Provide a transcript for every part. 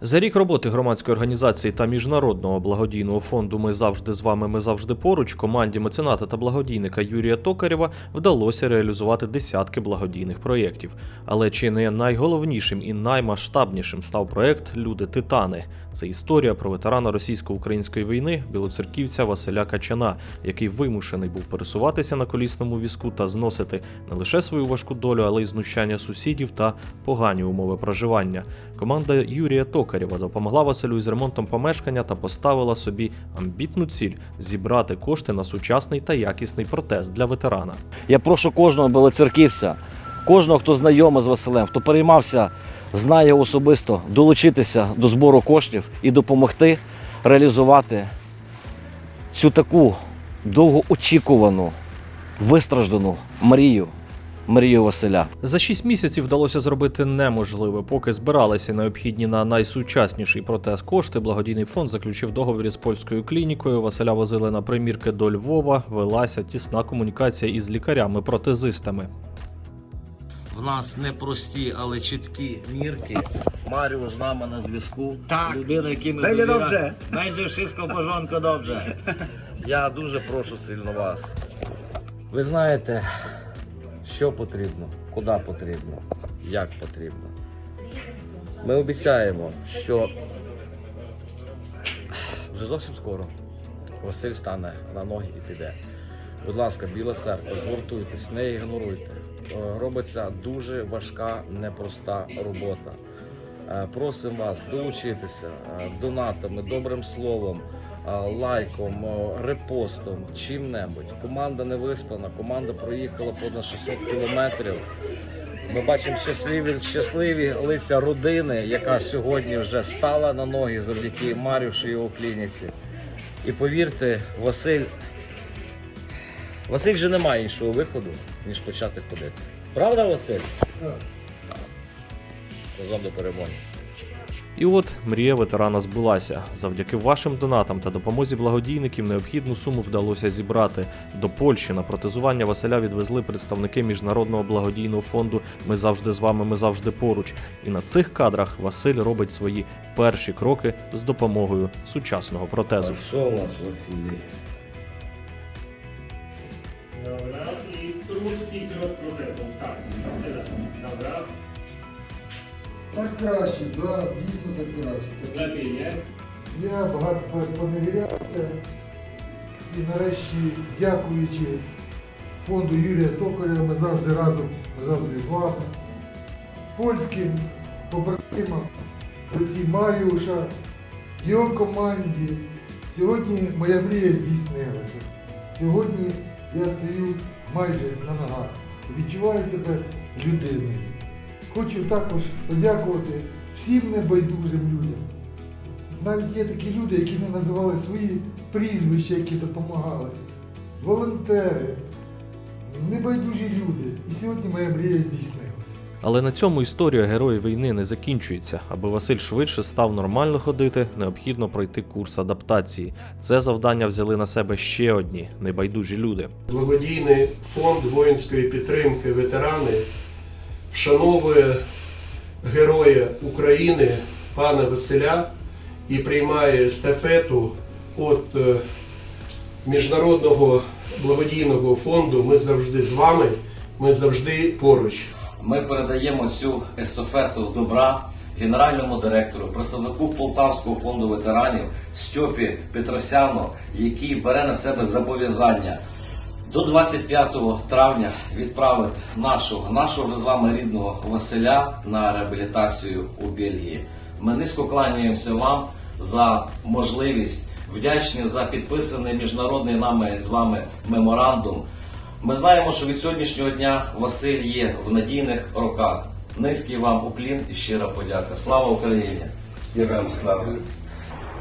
За рік роботи громадської організації та міжнародного благодійного фонду Ми завжди з вами, ми завжди поруч команді мецената та благодійника Юрія Токарєва вдалося реалізувати десятки благодійних проєктів. Але чи не найголовнішим і наймасштабнішим став проєкт Люди Титани. Це історія про ветерана російсько-української війни білоцерківця Василя Качана, який вимушений був пересуватися на колісному візку та зносити не лише свою важку долю, але й знущання сусідів та погані умови проживання. Команда Юрія Токарєва допомогла Василю із ремонтом помешкання та поставила собі амбітну ціль зібрати кошти на сучасний та якісний протез для ветерана. Я прошу кожного білоцерківця, кожного, хто знайомий з Василем, хто переймався, знає особисто, долучитися до збору коштів і допомогти реалізувати цю таку довгоочікувану, вистраждану мрію, мрію Василя. За шість місяців вдалося зробити неможливе. Поки збиралися необхідні на найсучасніший протез кошти, благодійний фонд заключив договір із польською клінікою. Василя возили на примірки до Львова. Велася тісна комунікація із лікарями-протезистами. В нас не прості, але чіткі мірки. Маріо з нами на зв'язку. Так. Людина, якій ми довіряємо. wszystko w porządku dobrze. Я дуже прошу сильно вас. Ви знаєте, що потрібно, куди потрібно, як потрібно. Ми обіцяємо, що вже зовсім скоро Василь стане на ноги і піде. Будь ласка, Біла церква, згуртуйтесь, не ігноруйте. Е, Робиться дуже важка, непроста робота. Е, Просимо вас долучитися е, донатами, добрим словом, е, лайком, репостом, чим-небудь. Команда не виспана, команда проїхала понад 600 кілометрів. Ми бачимо щасливі, щасливі лиця родини, яка сьогодні вже стала на ноги завдяки Марюші його клініці. І повірте, Василь, Василь вже не має іншого виходу, ніж почати ходити. Правда, Василь? Разом до перемоги. І от мрія ветерана збулася. Завдяки вашим донатам та допомозі благодійників необхідну суму вдалося зібрати. До Польщі на протезування Василя відвезли представники міжнародного благодійного фонду Ми завжди з вами, ми завжди поруч. І на цих кадрах Василь робить свої перші кроки з допомогою сучасного протезу. Що у нас, Василій? Так краще, да, дійсно так краще. Так, lepiej. Я багато по- поневірявся і нарешті, дякуючи фонду Юрія Токаря, ми завжди разом, ми завжди з вами, польським побратимам, отці Маріуша, його команді. Сьогодні моя мрія здійснилася. Сьогодні я стою майже на ногах. Відчуваю себе людиною. Хочу також подякувати всім небайдужим людям. Навіть є такі люди, які не називали свої прізвища, які допомагали. Волонтери, небайдужі люди. І сьогодні моя мрія здійснилася. Але на цьому історія героїв війни не закінчується. Аби Василь швидше став нормально ходити, необхідно пройти курс адаптації. Це завдання взяли на себе ще одні небайдужі люди. Благодійний фонд воїнської підтримки ветерани вшановує героя України пана Василя і приймає естафету від е, Міжнародного благодійного фонду Ми завжди з вами, ми завжди поруч. Ми передаємо цю естафету добра генеральному директору, представнику Полтавського фонду ветеранів Стьопі Петросяну, який бере на себе зобов'язання до 25 травня відправити нашого, нашого з вами рідного Василя на реабілітацію у Бельгії. Ми низько кланяємося вам за можливість, вдячні за підписаний міжнародний нами з вами меморандум. Ми знаємо, що від сьогоднішнього дня Василь є в надійних руках. Низький вам уклін і щира подяка. Слава Україні! Героям слава!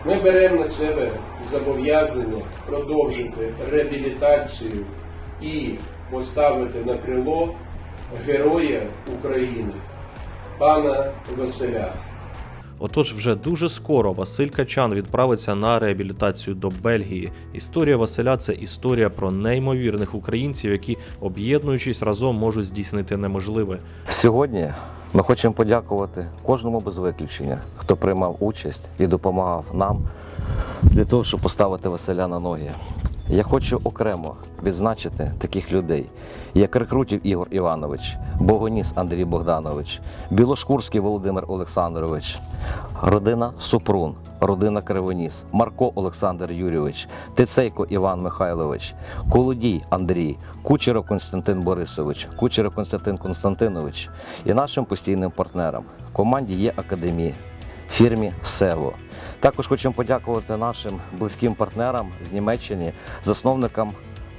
Ми беремо на себе зобов'язання продовжити реабілітацію і поставити на крило Героя України, пана Василя. Отож, вже дуже скоро Василь Качан відправиться на реабілітацію до Бельгії. Історія Василя це історія про неймовірних українців, які, об'єднуючись разом, можуть здійснити неможливе. Сьогодні Ми хочемо подякувати кожному без виключення, хто приймав участь і допомагав нам для того, щоб поставити Василя на ноги. Я хочу окремо відзначити таких людей, як Рекрутів Ігор Іванович, Богоніс Андрій Богданович, Білошкурський Володимир Олександрович, родина Супрун, родина Кривоніс, Марко Олександр Юрійович, Тицейко Іван Михайлович, Колодій Андрій, Кучеров Константин Борисович, Кучеров Константин Константинович і нашим постійним партнерам. В команді є академія, фірмі Сево. Також хочемо подякувати нашим близьким партнерам з Німеччини, засновникам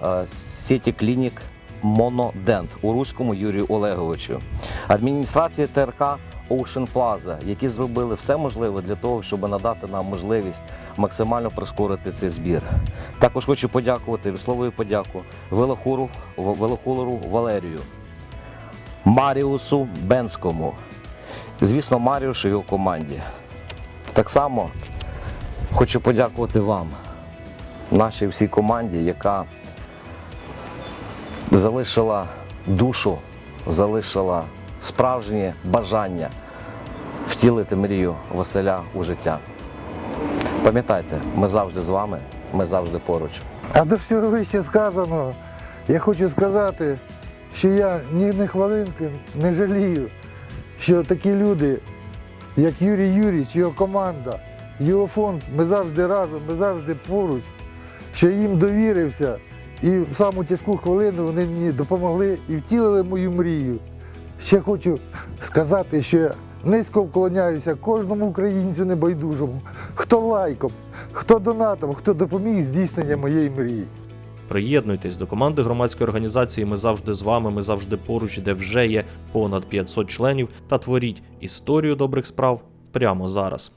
е, сіті клінік Монодент у Руському Юрію Олеговичу, адміністрації ТРК Ocean Plaza, які зробили все можливе для того, щоб надати нам можливість максимально прискорити цей збір. Також хочу подякувати висловую подяку Велохуру, Велохулеру Валерію, Маріусу Бенському, звісно, Маріушу і його команді. Так само хочу подякувати вам, нашій всій команді, яка залишила душу, залишила справжнє бажання втілити мрію Василя у життя. Пам'ятайте, ми завжди з вами, ми завжди поруч. А до всього вище сказаного, я хочу сказати, що я ні на хвилинки не жалію, що такі люди, як Юрій Юрійович, його команда, його фонд, ми завжди разом, ми завжди поруч, що їм довірився. І в саму тяжку хвилину вони мені допомогли і втілили мою мрію. Ще хочу сказати, що я низько вклоняюся кожному українцю небайдужому, хто лайком, хто донатом, хто допоміг здійснення моєї мрії. Приєднуйтесь до команди громадської організації Ми завжди з вами, ми завжди поруч, де вже є понад 500 членів, та творіть історію добрих справ прямо зараз.